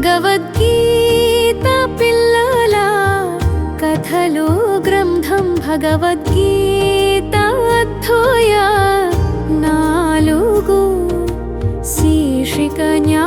भगवद्गीतापिल्ला గ్రంథం భగవద్గీత भगवद्गीताद्धोया నాలుగు శీర్షిక జ్ఞా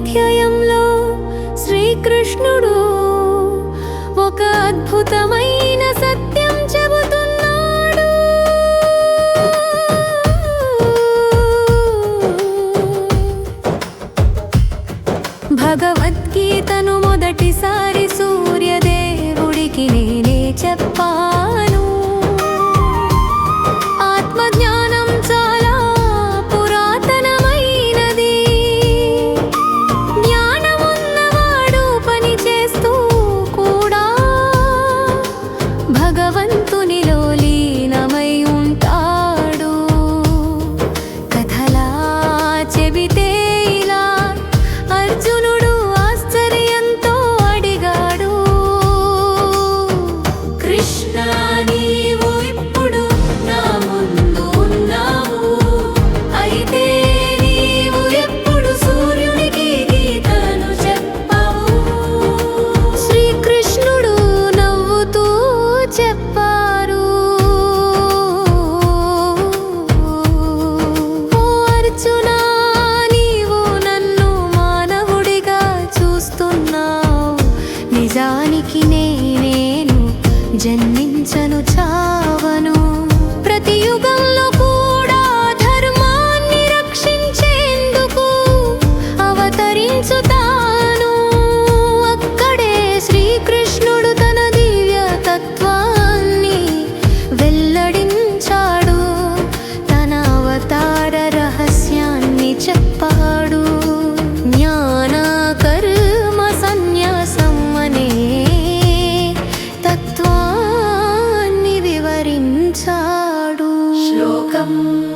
అధ్యాయంలో శ్రీకృష్ణుడు ఒక అద్భుతమైన సత్యం చెబుతున్నాడు. భగవద్గీతను మొదటిసారి సూర్యదేవుడికి నేనే చెప్పా. జన్మించను చా tâm.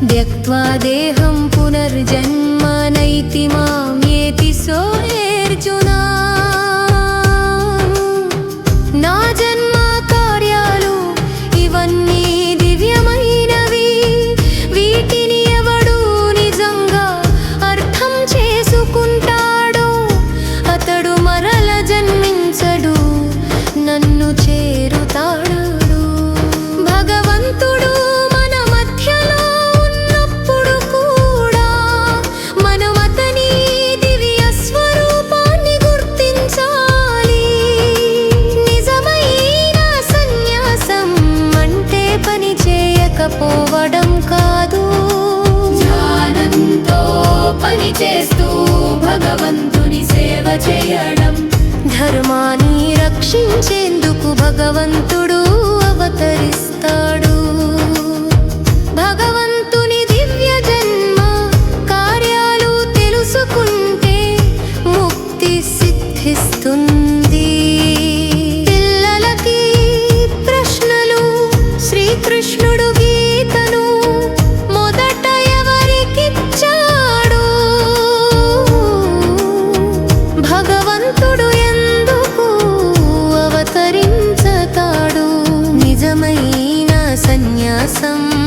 त्यक्त्वा देहं पुनर्जन्म नैति इति मामेति सोऽर्जुना పని చేస్తూ భగవంతుని సేవ చేయడం. ధర్మాన్ని రక్షించేందుకు భగవంతుడు అవతరిస్తా விலாசம்